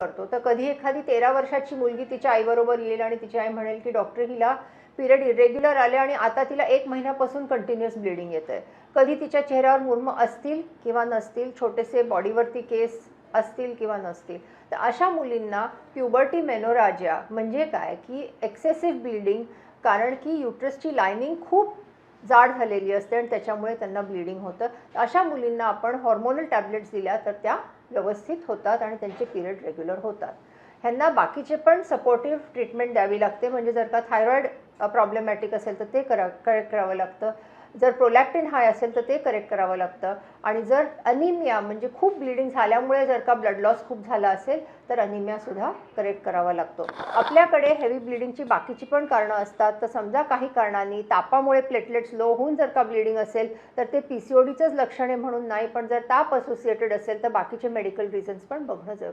करतो. तर कधी एखादी तेरा वर्षाची मुलगी तिच्या आईबरोबर येईल आणि तिची आई म्हणेल की डॉक्टर हिला पिरियड इरेग्युलर आले आणि आता तिला एक महिन्यापासून कंटिन्युअस ब्लिडिंग येत आहे कधी तिच्या चेहऱ्यावर मुर्म असतील किंवा नसतील छोटेसे बॉडीवरती केस असतील किंवा नसतील तर अशा मुलींना प्युबर्टी मेनोराजिया म्हणजे काय? की एक्सेसिव्ह ब्लिडिंग कारण की युट्रसची लायनिंग खूप जाड झालेली असते आणि त्याच्यामुळे त्यांना ब्लिडिंग होतं. अशा मुलींना आपण हॉर्मोनल टॅबलेट्स दिल्या तर त्या व्यवस्थित होतात आणि त्यांचे पिरियड रेग्युलर होतात. ह्यांना बाकीचे पण सपोर्टिव्ह ट्रीटमेंट द्यावी लागते. म्हणजे जर का थायरॉईड प्रॉब्लेमॅटिक असेल तर ते करा करावं लागतं. जर प्रोलॅक्टिन हाय असेल तर ते करेक्ट करावं लागतं. आणि जर अनिमिया म्हणजे खूप ब्लिडिंग झाल्यामुळे जर का ब्लड लॉस खूप झाला असेल तर अनिमियासुद्धा करेक्ट करावा लागतो. आपल्याकडे हेवी ब्लिडिंगची बाकीची पण कारणं असतात. तर समजा काही कारणांनी तापामुळे प्लेटलेट्स लो होऊन जर का ब्लिडिंग असेल तर ते पी सी ओ डीचंच लक्षण आहे म्हणून नाही पण जर ताप असोसिएटेड असेल तर बाकीचे मेडिकल रिझन्स पण बघणं जर